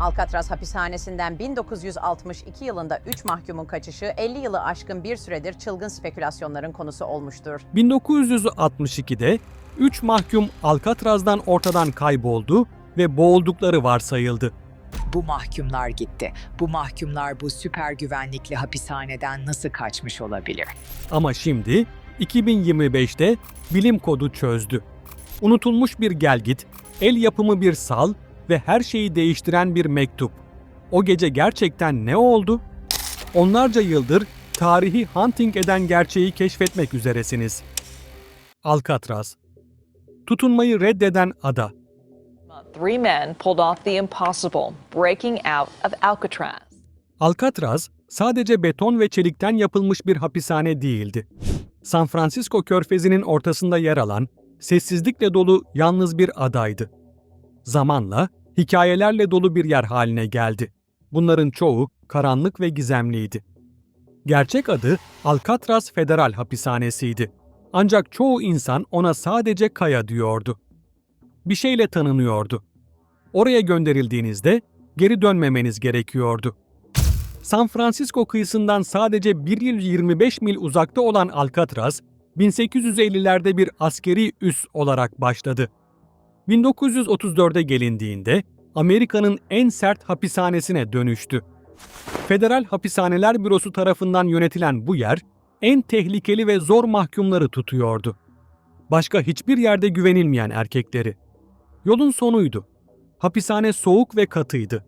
Alcatraz hapishanesinden 1962 yılında 3 mahkumun kaçışı 50 yılı aşkın bir süredir çılgın spekülasyonların konusu olmuştur. 1962'de 3 mahkum Alcatraz'dan ortadan kayboldu ve boğuldukları varsayıldı. Bu mahkumlar gitti. Bu mahkumlar bu süper güvenlikli hapishaneden nasıl kaçmış olabilir? Ama şimdi 2025'te bilim kodu çözdü. Unutulmuş bir gelgit, el yapımı bir sal ve her şeyi değiştiren bir mektup. O gece gerçekten ne oldu? Onlarca yıldır tarihi hunting eden gerçeği keşfetmek üzeresiniz. Alcatraz Tutunmayı reddeden ada. Three men pulled off the impossible, breaking out of Alcatraz. Alcatraz sadece beton ve çelikten yapılmış bir hapishane değildi. San Francisco körfezinin ortasında yer alan, sessizlikle dolu yalnız bir adaydı. Zamanla hikayelerle dolu bir yer haline geldi. Bunların çoğu karanlık ve gizemliydi. Gerçek adı Alcatraz Federal Hapishanesi'ydi. Ancak çoğu insan ona sadece Kaya diyordu. Bir şeyle tanınıyordu. Oraya gönderildiğinizde geri dönmemeniz gerekiyordu. San Francisco kıyısından sadece 125 mil uzakta olan Alcatraz, 1850'lerde bir askeri üs olarak başladı. 1934'e gelindiğinde Amerika'nın en sert hapishanesine dönüştü. Federal Hapishaneler Bürosu tarafından yönetilen bu yer, en tehlikeli ve zor mahkumları tutuyordu. Başka hiçbir yerde güvenilmeyen erkekleri. Yolun sonuydu. Hapishane soğuk ve katıydı.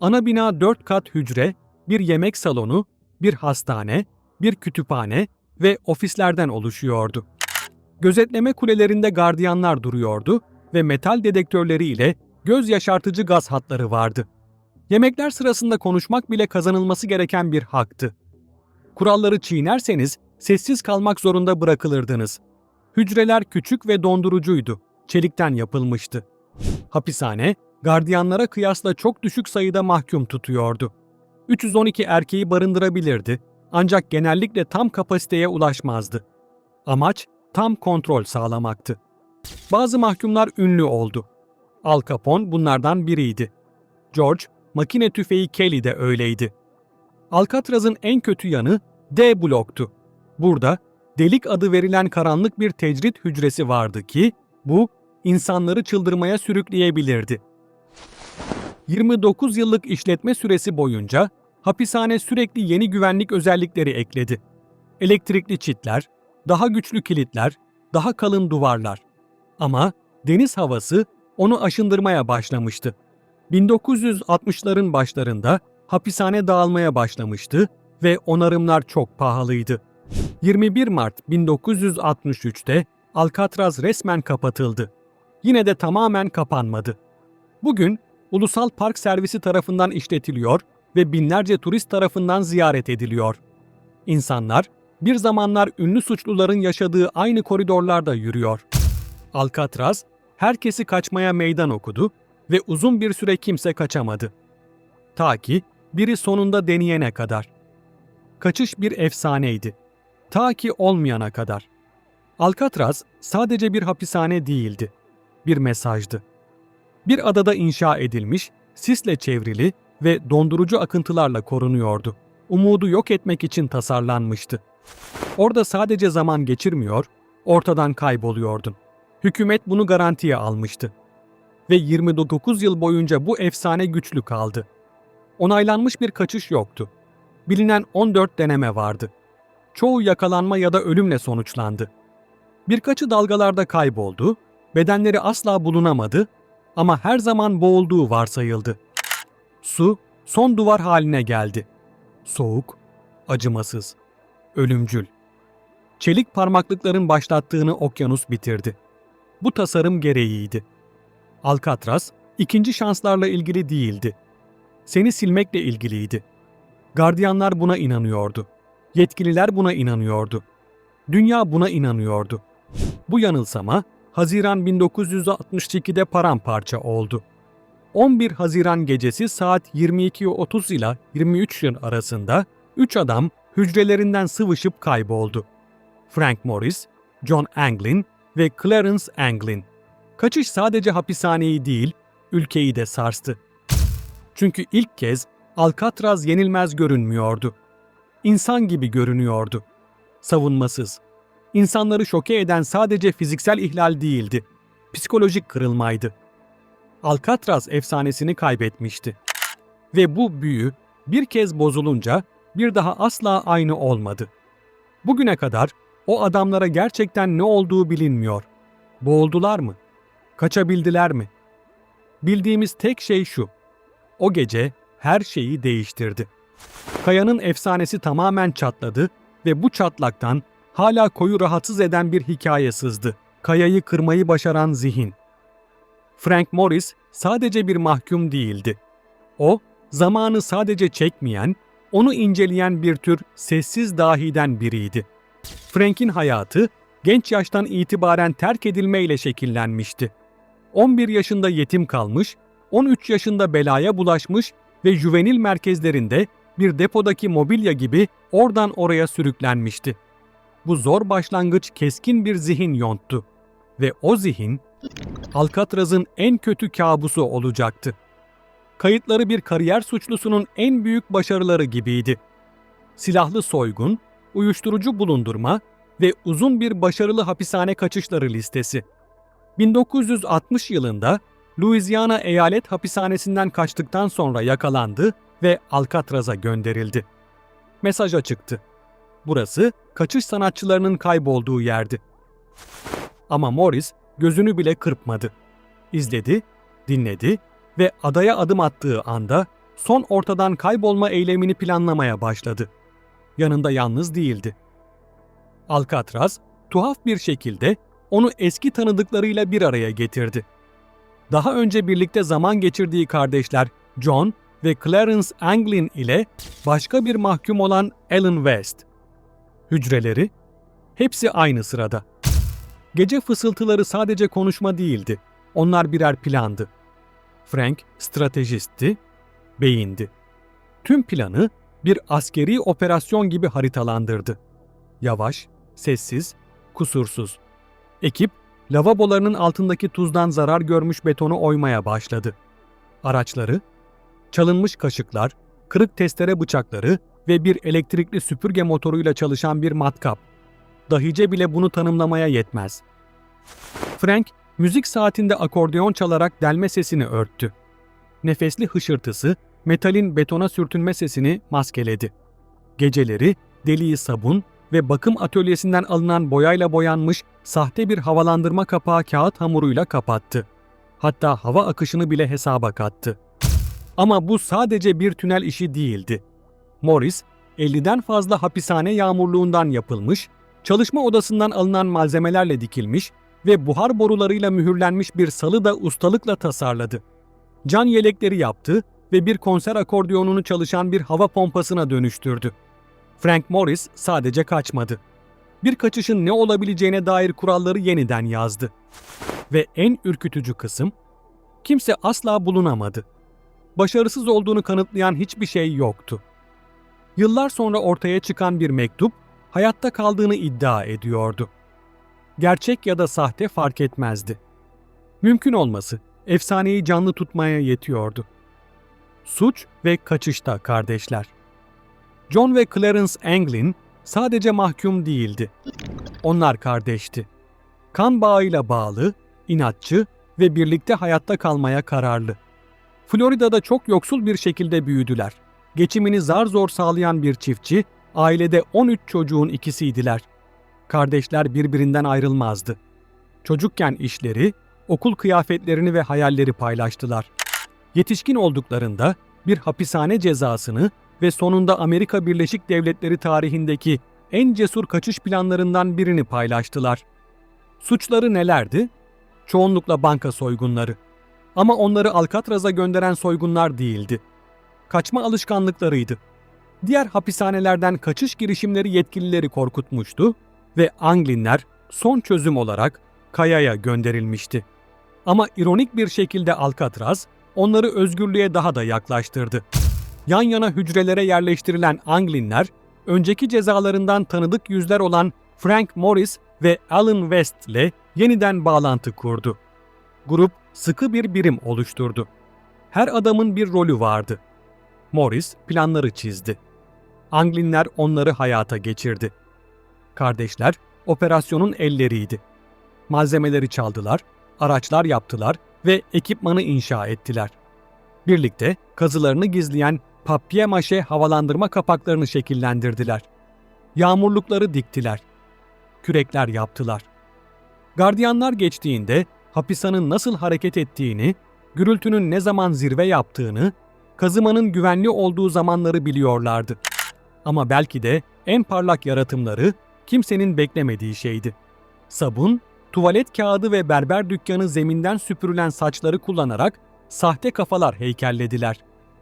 Ana bina dört kat hücre, bir yemek salonu, bir hastane, bir kütüphane ve ofislerden oluşuyordu. Gözetleme kulelerinde gardiyanlar duruyordu ve metal dedektörleriyle göz yaşartıcı gaz hatları vardı. Yemekler sırasında konuşmak bile kazanılması gereken bir haktı. Kuralları çiğnerseniz sessiz kalmak zorunda bırakılırdınız. Hücreler küçük ve dondurucuydu. Çelikten yapılmıştı. Hapishane, gardiyanlara kıyasla çok düşük sayıda mahkum tutuyordu. 312 erkeği barındırabilirdi ancak genellikle tam kapasiteye ulaşmazdı. Amaç tam kontrol sağlamaktı. Bazı mahkumlar ünlü oldu. Al Capone bunlardan biriydi. George, makine tüfeği Kelly de öyleydi. Alcatraz'ın en kötü yanı D bloktu. Burada delik adı verilen karanlık bir tecrit hücresi vardı ki bu insanları çıldırmaya sürükleyebilirdi. 29 yıllık işletme süresi boyunca hapishane sürekli yeni güvenlik özellikleri ekledi. Elektrikli çitler, daha güçlü kilitler, daha kalın duvarlar. Ama deniz havası onu aşındırmaya başlamıştı. 1960'ların başlarında hapishane dağılmaya başlamıştı ve onarımlar çok pahalıydı. 21 Mart 1963'te Alcatraz resmen kapatıldı. Yine de tamamen kapanmadı. Bugün Ulusal Park Servisi tarafından işletiliyor ve binlerce turist tarafından ziyaret ediliyor. İnsanlar bir zamanlar ünlü suçluların yaşadığı aynı koridorlarda yürüyor. Alcatraz herkesi kaçmaya meydan okudu ve uzun bir süre kimse kaçamadı. Ta ki biri sonunda deneyene kadar. Kaçış bir efsaneydi. Ta ki olmayana kadar. Alcatraz sadece bir hapishane değildi. Bir mesajdı. Bir adada inşa edilmiş, sisle çevrili ve dondurucu akıntılarla korunuyordu. Umudu yok etmek için tasarlanmıştı. Orada sadece zaman geçirmiyor, ortadan kayboluyordun. Hükümet bunu garantiye almıştı. Ve 29 yıl boyunca bu efsane güçlü kaldı. Onaylanmış bir kaçış yoktu. Bilinen 14 deneme vardı. Çoğu yakalanma ya da ölümle sonuçlandı. Birkaçı dalgalarda kayboldu, bedenleri asla bulunamadı ama her zaman boğulduğu varsayıldı. Su son duvar haline geldi. Soğuk, acımasız, ölümcül. Çelik parmaklıkların başlattığını okyanus bitirdi. Bu tasarım gereğiydi. Alcatraz, ikinci şanslarla ilgili değildi. Seni silmekle ilgiliydi. Gardiyanlar buna inanıyordu. Yetkililer buna inanıyordu. Dünya buna inanıyordu. Bu yanılsama Haziran 1962'de paramparça oldu. 11 Haziran gecesi saat 22.30 ile 23 yıl arasında 3 adam hücrelerinden sıvışıp kayboldu. Frank Morris, John Anglin ve Clarence Anglin. Kaçış sadece hapishaneyi değil, ülkeyi de sarstı. Çünkü ilk kez Alcatraz yenilmez görünmüyordu. İnsan gibi görünüyordu. Savunmasız. İnsanları şoke eden sadece fiziksel ihlal değildi. Psikolojik kırılmaydı. Alcatraz efsanesini kaybetmişti. Ve bu büyü bir kez bozulunca bir daha asla aynı olmadı. Bugüne kadar o adamlara gerçekten ne olduğu bilinmiyor. Boğuldular mı? Kaçabildiler mi? Bildiğimiz tek şey şu. O gece her şeyi değiştirdi. Kaya'nın efsanesi tamamen çatladı ve bu çatlaktan hala koyu rahatsız eden bir hikaye sızdı. Kaya'yı kırmayı başaran zihin. Frank Morris sadece bir mahkum değildi. O, zamanı sadece çekmeyen, onu inceleyen bir tür sessiz dahiden biriydi. Frank'in hayatı genç yaştan itibaren terk edilmeyle şekillenmişti. 11 yaşında yetim kalmış, 13 yaşında belaya bulaşmış ve juvenil merkezlerinde bir depodaki mobilya gibi oradan oraya sürüklenmişti. Bu zor başlangıç keskin bir zihin yonttu ve o zihin Alcatraz'ın en kötü kabusu olacaktı. Kayıtları bir kariyer suçlusunun en büyük başarıları gibiydi. Silahlı soygun, uyuşturucu bulundurma ve uzun bir başarılı hapishane kaçışları listesi. 1960 yılında Louisiana Eyalet Hapishanesi'nden kaçtıktan sonra yakalandı ve Alcatraz'a gönderildi. Mesaj açıktı. Burası kaçış sanatçılarının kaybolduğu yerdi. Ama Morris gözünü bile kırpmadı. İzledi, dinledi ve adaya adım attığı anda son ortadan kaybolma eylemini planlamaya başladı. Yanında yalnız değildi. Alcatraz tuhaf bir şekilde onu eski tanıdıklarıyla bir araya getirdi. Daha önce birlikte zaman geçirdiği kardeşler John ve Clarence Anglin ile başka bir mahkum olan Alan West. Hücreleri hepsi aynı sırada. Gece fısıltıları sadece konuşma değildi. Onlar birer plandı. Frank stratejistti, beyindi. Tüm planı bir askeri operasyon gibi haritalandırdı. Yavaş, sessiz, kusursuz. Ekip, lavabolarının altındaki tuzdan zarar görmüş betonu oymaya başladı. Araçları, çalınmış kaşıklar, kırık testere bıçakları ve bir elektrikli süpürge motoruyla çalışan bir matkap. Dahice bile bunu tanımlamaya yetmez. Frank, müzik saatinde akordeon çalarak delme sesini örttü. Nefesli hışırtısı, metalin betona sürtünme sesini maskeledi. Geceleri deliği sabun ve bakım atölyesinden alınan boyayla boyanmış sahte bir havalandırma kapağı kağıt hamuruyla kapattı. Hatta hava akışını bile hesaba kattı. Ama bu sadece bir tünel işi değildi. Morris, 50'den fazla hapishane yağmurluğundan yapılmış, çalışma odasından alınan malzemelerle dikilmiş ve buhar borularıyla mühürlenmiş bir salı da ustalıkla tasarladı. Can yelekleri yaptı ve bir konser akordiyonunu çalışan bir hava pompasına dönüştürdü. Frank Morris sadece kaçmadı. Bir kaçışın ne olabileceğine dair kuralları yeniden yazdı. Ve en ürkütücü kısım, kimse asla bulunamadı. Başarısız olduğunu kanıtlayan hiçbir şey yoktu. Yıllar sonra ortaya çıkan bir mektup, hayatta kaldığını iddia ediyordu. Gerçek ya da sahte fark etmezdi. Mümkün olması, efsaneyi canlı tutmaya yetiyordu. Suç ve kaçışta kardeşler. John ve Clarence Anglin sadece mahkum değildi. Onlar kardeşti. Kan bağıyla bağlı, inatçı ve birlikte hayatta kalmaya kararlı. Florida'da çok yoksul bir şekilde büyüdüler. Geçimini zar zor sağlayan bir çiftçi, ailede 13 çocuğun ikisiydiler. Kardeşler birbirinden ayrılmazdı. Çocukken işleri, okul kıyafetlerini ve hayalleri paylaştılar. Yetişkin olduklarında bir hapishane cezasını ve sonunda Amerika Birleşik Devletleri tarihindeki en cesur kaçış planlarından birini paylaştılar. Suçları nelerdi? Çoğunlukla banka soygunları. Ama onları Alcatraz'a gönderen soygunlar değildi. Kaçma alışkanlıklarıydı. Diğer hapishanelerden kaçış girişimleri yetkilileri korkutmuştu ve Anglinler son çözüm olarak Kaya'ya gönderilmişti. Ama ironik bir şekilde Alcatraz onları özgürlüğe daha da yaklaştırdı. Yan yana hücrelere yerleştirilen Anglinler, önceki cezalarından tanıdık yüzler olan Frank Morris ve Alan West ile yeniden bağlantı kurdu. Grup sıkı bir birim oluşturdu. Her adamın bir rolü vardı. Morris planları çizdi. Anglinler onları hayata geçirdi. Kardeşler operasyonun elleriydi. Malzemeleri çaldılar, araçlar yaptılar ve ekipmanı inşa ettiler. Birlikte kazılarını gizleyen papye-maşe havalandırma kapaklarını şekillendirdiler. Yağmurlukları diktiler. Kürekler yaptılar. Gardiyanlar geçtiğinde hapishanın nasıl hareket ettiğini, gürültünün ne zaman zirve yaptığını, kazımanın güvenli olduğu zamanları biliyorlardı. Ama belki de en parlak yaratımları kimsenin beklemediği şeydi. Sabun, tuvalet kağıdı ve berber dükkanı zeminden süpürülen saçları kullanarak sahte kafalar heykellediler.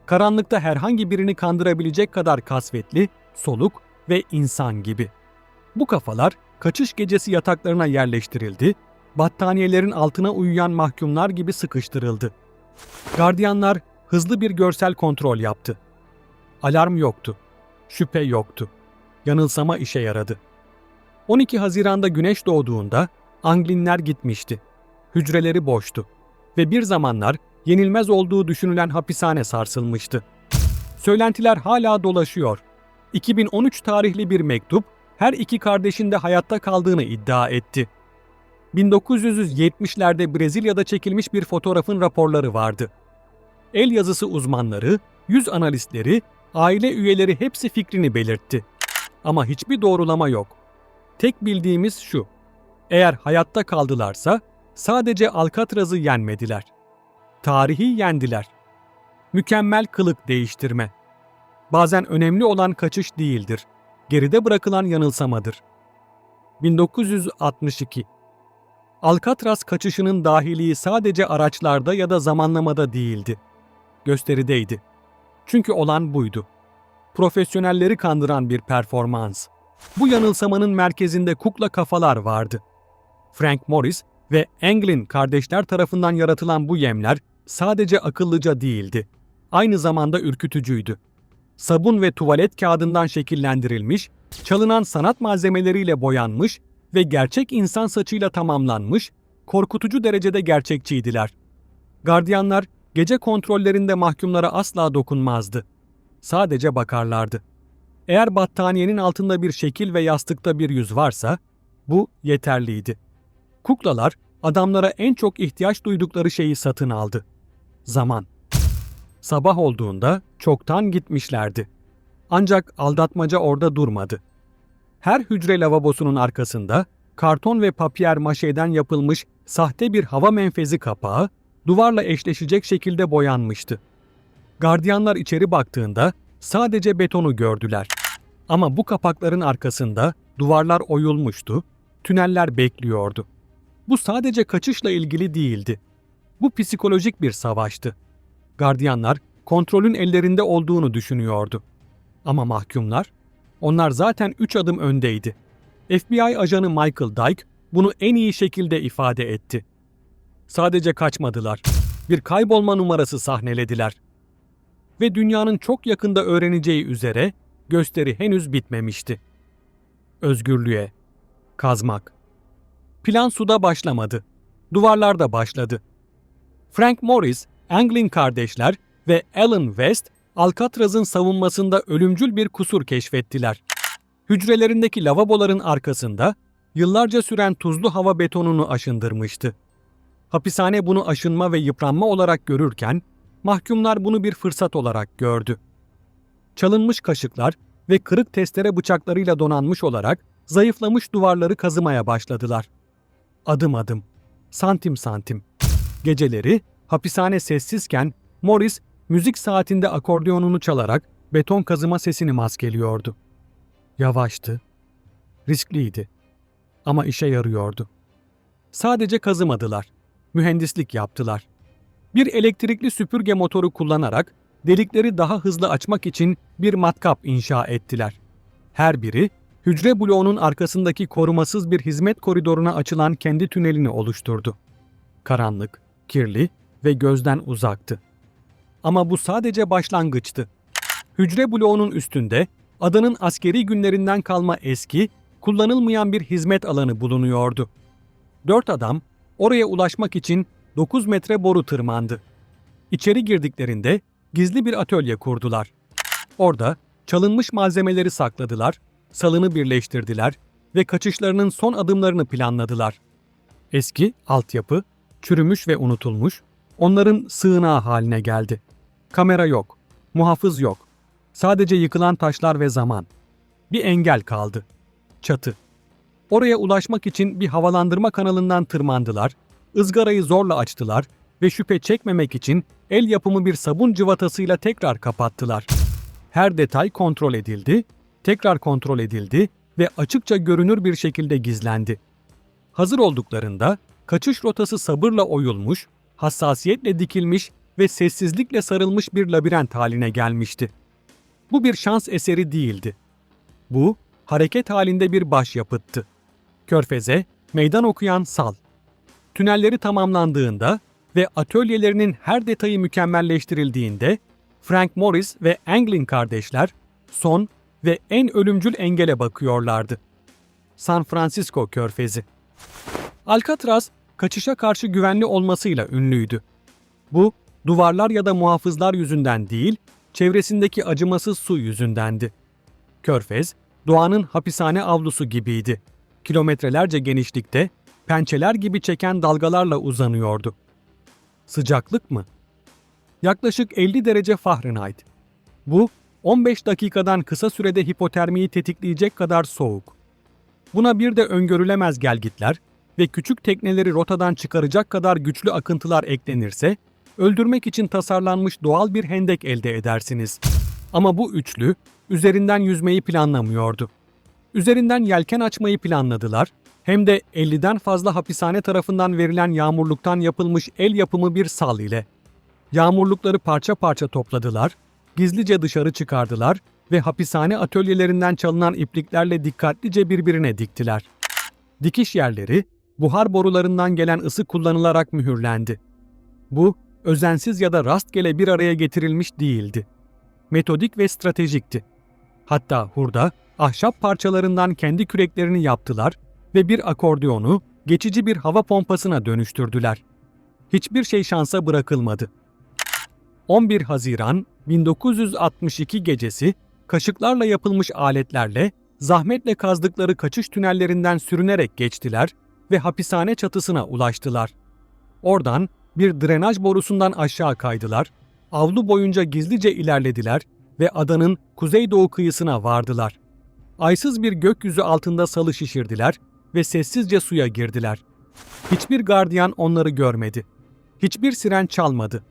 Karanlıkta herhangi birini kandırabilecek kadar kasvetli, soluk ve insan gibi. Bu kafalar kaçış gecesi yataklarına yerleştirildi, battaniyelerin altına uyuyan mahkumlar gibi sıkıştırıldı. Gardiyanlar hızlı bir görsel kontrol yaptı. Alarm yoktu. Şüphe yoktu. Yanılsama işe yaradı. 12 Haziran'da güneş doğduğunda Anglinler gitmişti. Hücreleri boştu ve bir zamanlar yenilmez olduğu düşünülen hapishane sarsılmıştı. Söylentiler hala dolaşıyor. 2013 tarihli bir mektup her iki kardeşin de hayatta kaldığını iddia etti. 1970'lerde Brezilya'da çekilmiş bir fotoğrafın raporları vardı. El yazısı uzmanları, yüz analistleri, aile üyeleri hepsi fikrini belirtti. Ama hiçbir doğrulama yok. Tek bildiğimiz şu. Eğer hayatta kaldılarsa sadece Alcatraz'ı yenmediler. Tarihi yendiler. Mükemmel kılık değiştirme. Bazen önemli olan kaçış değildir. Geride bırakılan yanılsamadır. 1962 Alcatraz kaçışının dahiliği sadece araçlarda ya da zamanlamada değildi. Gösterideydi. Çünkü olan buydu. Profesyonelleri kandıran bir performans. Bu yanılsamanın merkezinde kukla kafalar vardı. Frank Morris ve Anglin kardeşler tarafından yaratılan bu yemler sadece akıllıca değildi. Aynı zamanda ürkütücüydü. Sabun ve tuvalet kağıdından şekillendirilmiş, çalınan sanat malzemeleriyle boyanmış ve gerçek insan saçıyla tamamlanmış, korkutucu derecede gerçekçiydiler. Gardiyanlar gece kontrollerinde mahkumlara asla dokunmazdı. Sadece bakarlardı. Eğer battaniyenin altında bir şekil ve yastıkta bir yüz varsa bu yeterliydi. Kuklalar adamlara en çok ihtiyaç duydukları şeyi satın aldı. Zaman. Sabah olduğunda çoktan gitmişlerdi. Ancak aldatmaca orada durmadı. Her hücre lavabosunun arkasında karton ve papiyer maşeden yapılmış sahte bir hava menfezi kapağı duvarla eşleşecek şekilde boyanmıştı. Gardiyanlar içeri baktığında sadece betonu gördüler. Ama bu kapakların arkasında duvarlar oyulmuştu, tüneller bekliyordu. Bu sadece kaçışla ilgili değildi. Bu psikolojik bir savaştı. Gardiyanlar kontrolün ellerinde olduğunu düşünüyordu. Ama mahkumlar, onlar zaten üç adım öndeydi. FBI ajanı Michael Dyke bunu en iyi şekilde ifade etti. Sadece kaçmadılar. Bir kaybolma numarası sahnelediler. Ve dünyanın çok yakında öğreneceği üzere gösteri henüz bitmemişti. Özgürlüğe, kazmak. Plan suda başlamadı. Duvarlarda başladı. Frank Morris, Anglin kardeşler ve Alan West, Alcatraz'ın savunmasında ölümcül bir kusur keşfettiler. Hücrelerindeki lavaboların arkasında yıllarca süren tuzlu hava betonunu aşındırmıştı. Hapishane bunu aşınma ve yıpranma olarak görürken, mahkumlar bunu bir fırsat olarak gördü. Çalınmış kaşıklar ve kırık testere bıçaklarıyla donanmış olarak zayıflamış duvarları kazımaya başladılar. Adım adım, santim santim. Geceleri hapishane sessizken Morris müzik saatinde akordeonunu çalarak beton kazıma sesini maskeliyordu. Yavaştı, riskliydi ama işe yarıyordu. Sadece kazımadılar, mühendislik yaptılar. Bir elektrikli süpürge motoru kullanarak delikleri daha hızlı açmak için bir matkap inşa ettiler. Her biri hücre bloğunun arkasındaki korumasız bir hizmet koridoruna açılan kendi tünelini oluşturdu. Karanlık, kirli ve gözden uzaktı. Ama bu sadece başlangıçtı. Hücre bloğunun üstünde adanın askeri günlerinden kalma eski, kullanılmayan bir hizmet alanı bulunuyordu. Dört adam oraya ulaşmak için 9 metre boru tırmandı. İçeri girdiklerinde gizli bir atölye kurdular. Orada çalınmış malzemeleri sakladılar, salını birleştirdiler ve kaçışlarının son adımlarını planladılar. Eski altyapı, çürümüş ve unutulmuş, onların sığınağı haline geldi. Kamera yok, muhafız yok. Sadece yıkılan taşlar ve zaman. Bir engel kaldı. Çatı. Oraya ulaşmak için bir havalandırma kanalından tırmandılar, ızgarayı zorla açtılar ve şüphe çekmemek için el yapımı bir sabun cıvatasıyla tekrar kapattılar. Her detay kontrol edildi, tekrar kontrol edildi ve açıkça görünür bir şekilde gizlendi. Hazır olduklarında kaçış rotası sabırla oyulmuş, hassasiyetle dikilmiş ve sessizlikle sarılmış bir labirent haline gelmişti. Bu bir şans eseri değildi. Bu, hareket halinde bir başyapıttı. Körfeze, meydan okuyan sal. Tünelleri tamamlandığında ve atölyelerinin her detayı mükemmelleştirildiğinde Frank Morris ve Anglin kardeşler son ve en ölümcül engele bakıyorlardı. San Francisco Körfezi. Alcatraz, kaçışa karşı güvenli olmasıyla ünlüydü. Bu, duvarlar ya da muhafızlar yüzünden değil, çevresindeki acımasız su yüzündendi. Körfez, doğanın hapishane avlusu gibiydi. Kilometrelerce genişlikte, pençeler gibi çeken dalgalarla uzanıyordu. Sıcaklık mı? Yaklaşık 50 derece Fahrenheit. Bu, 15 dakikadan kısa sürede hipotermiyi tetikleyecek kadar soğuk. Buna bir de öngörülemez gelgitler ve küçük tekneleri rotadan çıkaracak kadar güçlü akıntılar eklenirse, öldürmek için tasarlanmış doğal bir hendek elde edersiniz. Ama bu üçlü, üzerinden yüzmeyi planlamıyordu. Üzerinden yelken açmayı planladılar, hem de 50'den fazla hapishane tarafından verilen yağmurluktan yapılmış el yapımı bir sal ile. Yağmurlukları parça parça topladılar, gizlice dışarı çıkardılar ve hapishane atölyelerinden çalınan ipliklerle dikkatlice birbirine diktiler. Dikiş yerleri buhar borularından gelen ısı kullanılarak mühürlendi. Bu özensiz ya da rastgele bir araya getirilmiş değildi. Metodik ve stratejikti. Hatta hurda ahşap parçalarından kendi küreklerini yaptılar ve bir akordeonu geçici bir hava pompasına dönüştürdüler. Hiçbir şey şansa bırakılmadı. 11 Haziran 1962 gecesi kaşıklarla yapılmış aletlerle zahmetle kazdıkları kaçış tünellerinden sürünerek geçtiler ve hapishane çatısına ulaştılar. Oradan bir drenaj borusundan aşağı kaydılar, avlu boyunca gizlice ilerlediler ve adanın kuzeydoğu kıyısına vardılar. Aysız bir gökyüzü altında salı şişirdiler ve sessizce suya girdiler. Hiçbir gardiyan onları görmedi. Hiçbir siren çalmadı.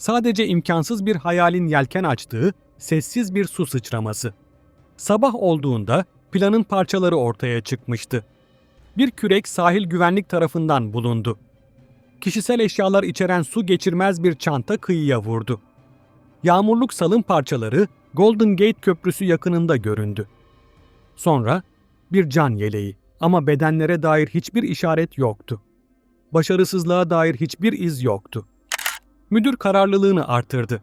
Sadece imkansız bir hayalin yelken açtığı sessiz bir su sıçraması. Sabah olduğunda planın parçaları ortaya çıkmıştı. Bir kürek sahil güvenlik tarafından bulundu. Kişisel eşyalar içeren su geçirmez bir çanta kıyıya vurdu. Yağmurluk salın parçaları Golden Gate Köprüsü yakınında göründü. Sonra bir can yeleği ama bedenlere dair hiçbir işaret yoktu. Başarısızlığa dair hiçbir iz yoktu. Müdür kararlılığını artırdı.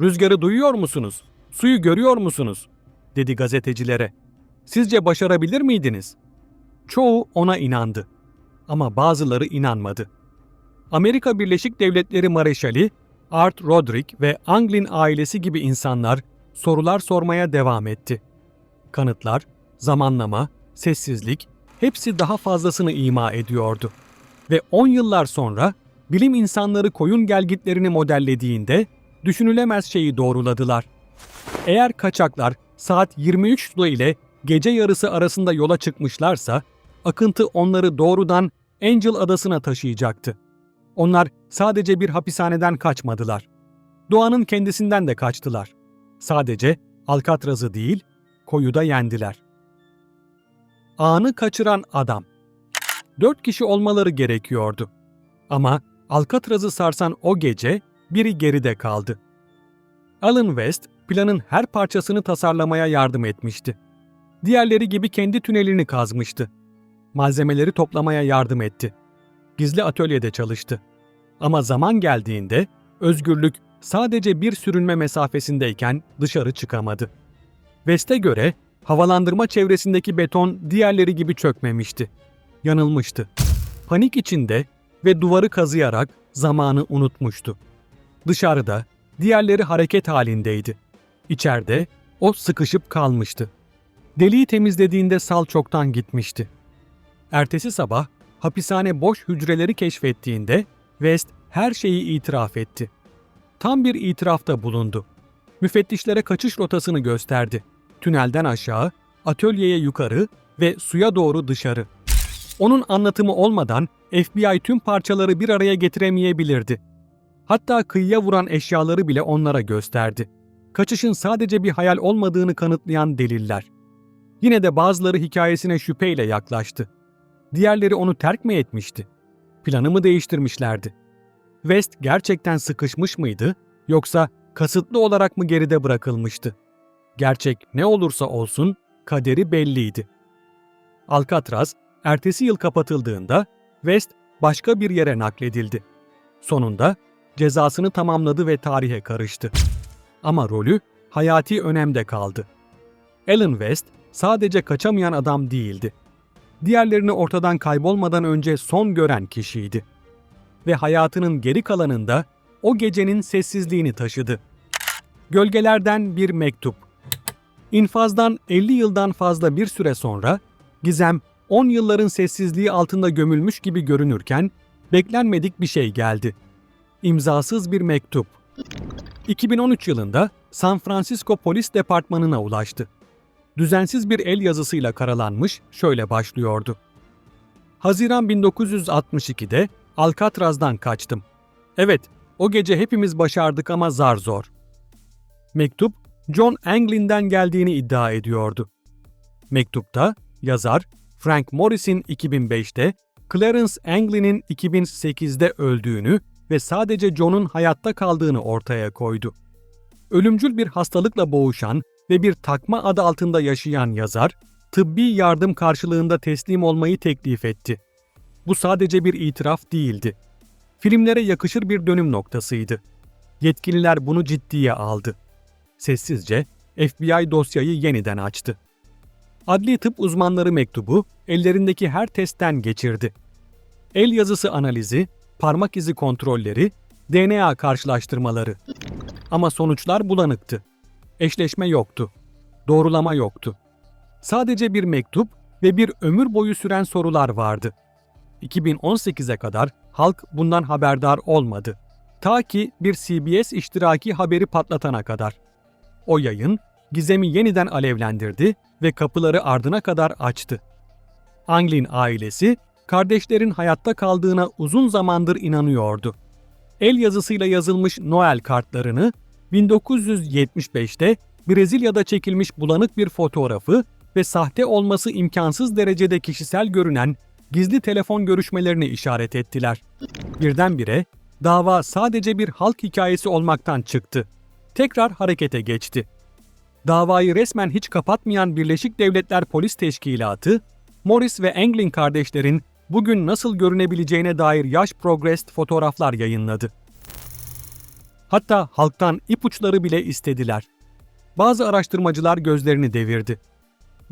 Rüzgarı duyuyor musunuz? Suyu görüyor musunuz? dedi gazetecilere. Sizce başarabilir miydiniz? Çoğu ona inandı. Ama bazıları inanmadı. Amerika Birleşik Devletleri Mareşali, Art Roderick ve Anglin ailesi gibi insanlar sorular sormaya devam etti. Kanıtlar, zamanlama, sessizlik hepsi daha fazlasını ima ediyordu. Ve 10 yıllar sonra bilim insanları koyun gelgitlerini modellediğinde düşünülemez şeyi doğruladılar. Eğer kaçaklar saat 23 suda ile gece yarısı arasında yola çıkmışlarsa, akıntı onları doğrudan Angel adasına taşıyacaktı. Onlar sadece bir hapishaneden kaçmadılar. Doğanın kendisinden de kaçtılar. Sadece Alcatraz'ı değil, koyu da yendiler. Anı kaçıran adam. Dört kişi olmaları gerekiyordu. Ama Alcatraz'ı sarsan o gece biri geride kaldı. Alan West planın her parçasını tasarlamaya yardım etmişti. Diğerleri gibi kendi tünelini kazmıştı. Malzemeleri toplamaya yardım etti. Gizli atölyede çalıştı. Ama zaman geldiğinde özgürlük sadece bir sürünme mesafesindeyken dışarı çıkamadı. West'e göre havalandırma çevresindeki beton diğerleri gibi çökmemişti. Yanılmıştı. Panik içinde ve duvarı kazıyarak zamanı unutmuştu. Dışarıda diğerleri hareket halindeydi. İçeride o sıkışıp kalmıştı. Deliği temizlediğinde sal çoktan gitmişti. Ertesi sabah hapishane boş hücreleri keşfettiğinde West her şeyi itiraf etti. Tam bir itirafta bulundu. Müfettişlere kaçış rotasını gösterdi. Tünelden aşağı, atölyeye yukarı ve suya doğru dışarı. Onun anlatımı olmadan FBI tüm parçaları bir araya getiremeyebilirdi. Hatta kıyıya vuran eşyaları bile onlara gösterdi. Kaçışın sadece bir hayal olmadığını kanıtlayan deliller. Yine de bazıları hikayesine şüpheyle yaklaştı. Diğerleri onu terk mi etmişti? Planı mı değiştirmişlerdi? West gerçekten sıkışmış mıydı yoksa kasıtlı olarak mı geride bırakılmıştı? Gerçek ne olursa olsun kaderi belliydi. Alcatraz ertesi yıl kapatıldığında West başka bir yere nakledildi. Sonunda cezasını tamamladı ve tarihe karıştı. Ama rolü hayati önemde kaldı. Alan West sadece kaçamayan adam değildi. Diğerlerini ortadan kaybolmadan önce son gören kişiydi. Ve hayatının geri kalanında o gecenin sessizliğini taşıdı. Gölgelerden bir mektup. İnfazdan 50 yıldan fazla bir süre sonra Gizem 10 yılların sessizliği altında gömülmüş gibi görünürken beklenmedik bir şey geldi. İmzasız bir mektup. 2013 yılında San Francisco Polis Departmanı'na ulaştı. Düzensiz bir el yazısıyla karalanmış şöyle başlıyordu. Haziran 1962'de Alcatraz'dan kaçtım. Evet, o gece hepimiz başardık ama zar zor. Mektup, John Anglin'den geldiğini iddia ediyordu. Mektupta yazar Frank Morris'in 2005'te, Clarence Anglin'in 2008'de öldüğünü ve sadece John'un hayatta kaldığını ortaya koydu. Ölümcül bir hastalıkla boğuşan ve bir takma adı altında yaşayan yazar, tıbbi yardım karşılığında teslim olmayı teklif etti. Bu sadece bir itiraf değildi. Filmlere yakışır bir dönüm noktasıydı. Yetkililer bunu ciddiye aldı. Sessizce FBI dosyayı yeniden açtı. Adli tıp uzmanları mektubu ellerindeki her testten geçirdi. El yazısı analizi, parmak izi kontrolleri, DNA karşılaştırmaları. Ama sonuçlar bulanıktı. Eşleşme yoktu. Doğrulama yoktu. Sadece bir mektup ve bir ömür boyu süren sorular vardı. 2018'e kadar halk bundan haberdar olmadı. Ta ki bir CBS iştiraki haberi patlatana kadar. O yayın gizemi yeniden alevlendirdi ve kapıları ardına kadar açtı. Anglin ailesi kardeşlerin hayatta kaldığına uzun zamandır inanıyordu. El yazısıyla yazılmış Noel kartlarını 1975'te Brezilya'da çekilmiş bulanık bir fotoğrafı ve sahte olması imkansız derecede kişisel görünen gizli telefon görüşmelerini işaret ettiler. Birdenbire dava sadece bir halk hikayesi olmaktan çıktı. Tekrar harekete geçti. Davayı resmen hiç kapatmayan Birleşik Devletler Polis Teşkilatı, Morris ve Anglin kardeşlerin bugün nasıl görünebileceğine dair yaş progress fotoğraflar yayınladı. Hatta halktan ipuçları bile istediler. Bazı araştırmacılar gözlerini devirdi.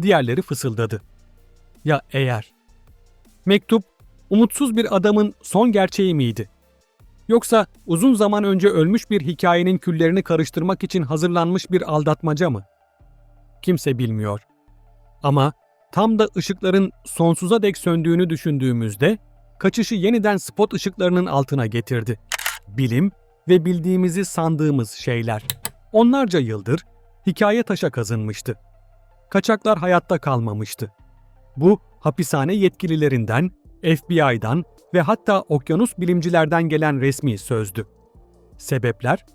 Diğerleri fısıldadı. Ya eğer? Mektup, umutsuz bir adamın son gerçeği miydi? Yoksa uzun zaman önce ölmüş bir hikayenin küllerini karıştırmak için hazırlanmış bir aldatmaca mı? Kimse bilmiyor. Ama tam da ışıkların sonsuza dek söndüğünü düşündüğümüzde kaçışı yeniden spot ışıklarının altına getirdi. Bilim ve bildiğimizi sandığımız şeyler. Onlarca yıldır hikaye taşa kazınmıştı. Kaçaklar hayatta kalmamıştı. Bu hapishane yetkililerinden, FBI'dan ve hatta okyanus bilimcilerden gelen resmi sözdü. Sebepler?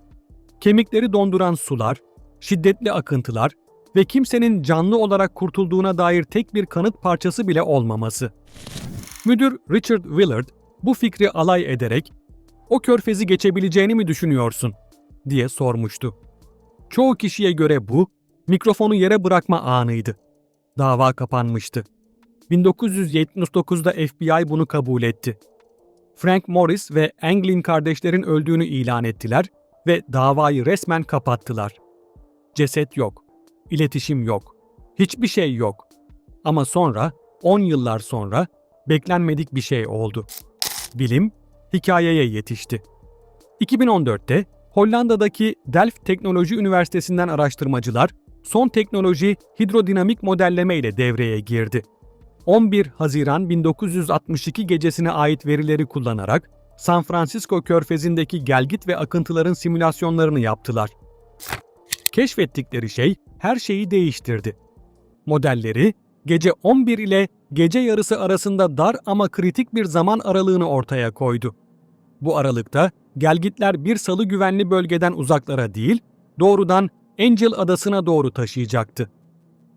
Kemikleri donduran sular, şiddetli akıntılar ve kimsenin canlı olarak kurtulduğuna dair tek bir kanıt parçası bile olmaması. Müdür Richard Willard bu fikri alay ederek "O körfezi geçebileceğini mi düşünüyorsun?" diye sormuştu. Çoğu kişiye göre bu mikrofonu yere bırakma anıydı. Dava kapanmıştı. 1979'da FBI bunu kabul etti. Frank Morris ve Anglin kardeşlerin öldüğünü ilan ettiler ve davayı resmen kapattılar. Ceset yok, iletişim yok, hiçbir şey yok. Ama sonra, 10 yıllar sonra beklenmedik bir şey oldu. Bilim hikayeye yetişti. 2014'te Hollanda'daki Delft Teknoloji Üniversitesi'nden araştırmacılar son teknoloji hidrodinamik modelleme ile devreye girdi. 11 Haziran 1962 gecesine ait verileri kullanarak San Francisco körfezindeki gelgit ve akıntıların simülasyonlarını yaptılar. Keşfettikleri şey her şeyi değiştirdi. Modelleri gece 11 ile gece yarısı arasında dar ama kritik bir zaman aralığını ortaya koydu. Bu aralıkta gelgitler bir salı güvenli bölgeden uzaklara değil, doğrudan Angel adasına doğru taşıyacaktı.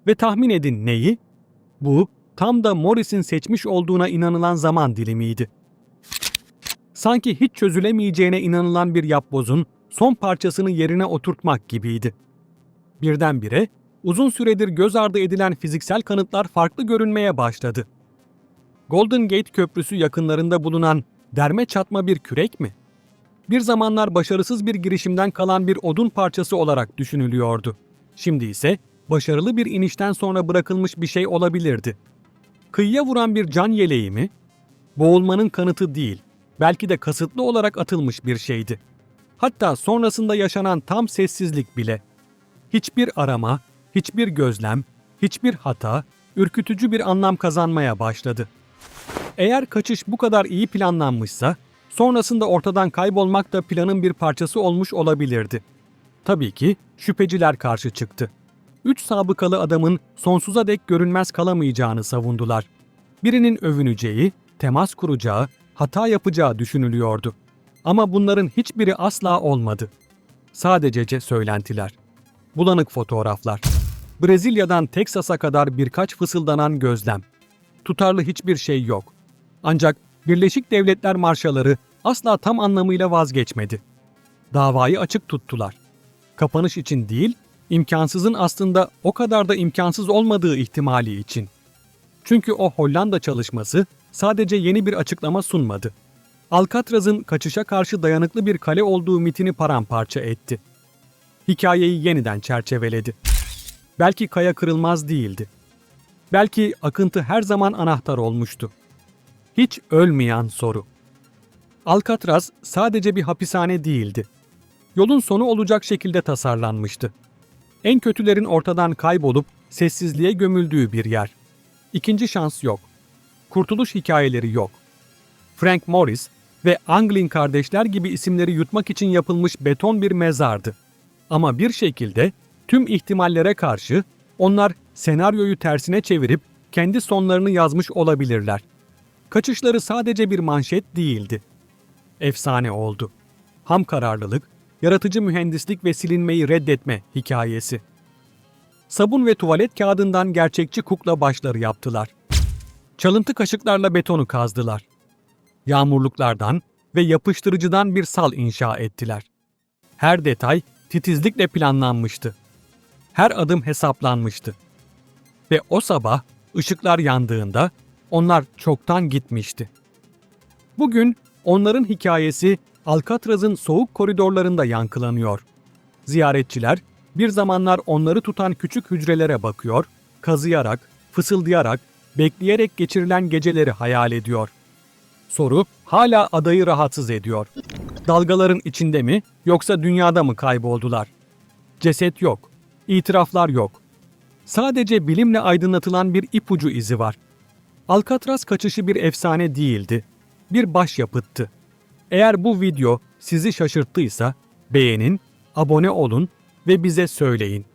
Ve tahmin edin neyi? Bu tam da Morris'in seçmiş olduğuna inanılan zaman dilimiydi. Sanki hiç çözülemeyeceğine inanılan bir yapbozun son parçasını yerine oturtmak gibiydi. Birdenbire uzun süredir göz ardı edilen fiziksel kanıtlar farklı görünmeye başladı. Golden Gate Köprüsü yakınlarında bulunan derme çatma bir kürek mi? Bir zamanlar başarısız bir girişimden kalan bir odun parçası olarak düşünülüyordu. Şimdi ise başarılı bir inişten sonra bırakılmış bir şey olabilirdi. Kıyıya vuran bir can yeleği mi? Boğulmanın kanıtı değil, belki de kasıtlı olarak atılmış bir şeydi. Hatta sonrasında yaşanan tam sessizlik bile. Hiçbir arama, hiçbir gözlem, hiçbir hata, ürkütücü bir anlam kazanmaya başladı. Eğer kaçış bu kadar iyi planlanmışsa, sonrasında ortadan kaybolmak da planın bir parçası olmuş olabilirdi. Tabii ki şüpheciler karşı çıktı. Üç sabıkalı adamın sonsuza dek görünmez kalamayacağını savundular. Birinin övüneceği, temas kuracağı, hata yapacağı düşünülüyordu. Ama bunların hiçbiri asla olmadı. Sadecece söylentiler. Bulanık fotoğraflar. Brezilya'dan Teksas'a kadar birkaç fısıldanan gözlem. Tutarlı hiçbir şey yok. Ancak Birleşik Devletler marşaları asla tam anlamıyla vazgeçmedi. Davayı açık tuttular. Kapanış için değil, imkansızın aslında o kadar da imkansız olmadığı ihtimali için. Çünkü o Hollanda çalışması sadece yeni bir açıklama sunmadı. Alcatraz'ın kaçışa karşı dayanıklı bir kale olduğu mitini paramparça etti. Hikayeyi yeniden çerçeveledi. Belki kaya kırılmaz değildi. Belki akıntı her zaman anahtar olmuştu. Hiç ölmeyen soru. Alcatraz sadece bir hapishane değildi. Yolun sonu olacak şekilde tasarlanmıştı. En kötülerin ortadan kaybolup sessizliğe gömüldüğü bir yer. İkinci şans yok. Kurtuluş hikayeleri yok. Frank Morris ve Anglin kardeşler gibi isimleri yutmak için yapılmış beton bir mezardı. Ama bir şekilde tüm ihtimallere karşı onlar senaryoyu tersine çevirip kendi sonlarını yazmış olabilirler. Kaçışları sadece bir manşet değildi. Efsane oldu. Ham kararlılık, yaratıcı mühendislik ve silinmeyi reddetme hikayesi. Sabun ve tuvalet kağıdından gerçekçi kukla başları yaptılar. Çalıntı kaşıklarla betonu kazdılar. Yağmurluklardan ve yapıştırıcıdan bir sal inşa ettiler. Her detay titizlikle planlanmıştı. Her adım hesaplanmıştı. Ve o sabah ışıklar yandığında onlar çoktan gitmişti. Bugün onların hikayesi Alcatraz'ın soğuk koridorlarında yankılanıyor. Ziyaretçiler bir zamanlar onları tutan küçük hücrelere bakıyor, kazıyarak, fısıldayarak, bekleyerek geçirilen geceleri hayal ediyor. Soru hala adayı rahatsız ediyor. Dalgaların içinde mi yoksa dünyada mı kayboldular? Ceset yok, itiraflar yok. Sadece bilimle aydınlatılan bir ipucu izi var. Alcatraz kaçışı bir efsane değildi. Bir başyapıttı. Eğer bu video sizi şaşırttıysa beğenin, abone olun ve bize söyleyin.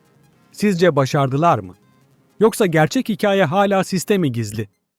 Sizce başardılar mı? Yoksa gerçek hikaye hala sistemi gizli?